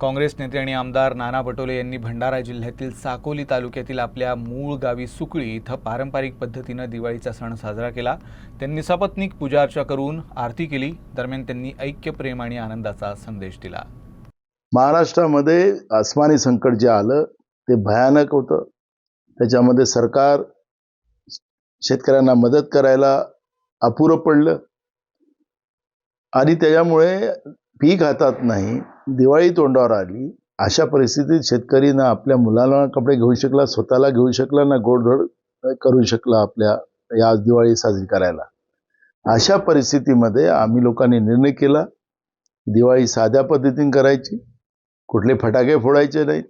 काँग्रेस नेते आणि आमदार नाना पटोले यांनी भंडारा जिल्ह्यातील साकोली तालुक्यातील आपल्या मूळ गावी सुकळी इथं पारंपरिक पद्धतीनं दिवाळीचा सण साजरा केला. त्यांनी सपत्नीक पूजार्चा करून आरती केली. दरम्यान त्यांनी ऐक्य प्रेम आणि आनंदाचा संदेश दिला. महाराष्ट्रामध्ये आसमानी संकट जे आलं ते भयानक होतं. त्याच्यामध्ये सरकार शेतकऱ्यांना मदत करायला अपुरं पडलं. आणि त्याच्यामुळे पीक हातात नाही दिवाळी तोंडावर आली अशा परिस्थितीत शेतकरी ना आपल्या मुलाला कपडे घेऊ शकला स्वतःला घेऊ शकला ना गोडधोड करू शकला आपल्या या दिवाळी साजरी करायला? अशा परिस्थितीमध्ये आम्ही लोकांनी निर्णय केला दिवाळी साध्या पद्धतीने करायची कुठले फटाके फोडायचे नाहीत.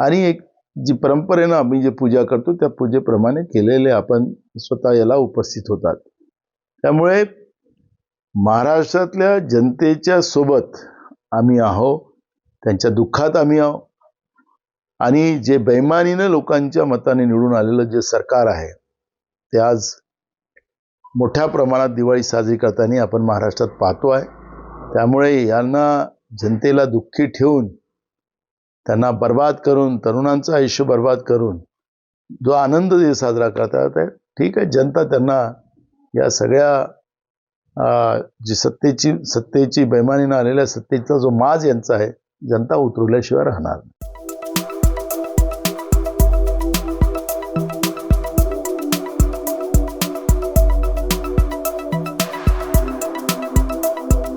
आणि एक जी परंपरेनं आम्ही जे पूजा करतो त्या पूजेप्रमाणे केलेले आपण स्वतः याला उपस्थित होतात. त्यामुळे महाराष्ट्रातल्या जनतेच्या सोबत आम्ही आहो त्यांच्या दुःखात आम्ही आहो आणि जे बैमानीनं लोकांच्या मताने निवडून आलेलं जे सरकार आहे ते आज मोठ्या प्रमाणात दिवाळी साजरी करताना आपण महाराष्ट्रात पाहतो आहे. त्यामुळे यांना जनतेला दुःखी ठेवून त्यांना बर्बाद करून तरुणांचं आयुष्य बर्बाद करून जो आनंद जे साजरा करतात आहे ठीक आहे. जनता त्यांना या सगळ्या जी सत्तेची सत्तेची बैमानीनं आलेल्या सत्तेचा जो माज यांचा आहे जनता उतरवल्याशिवाय राहणार नाही.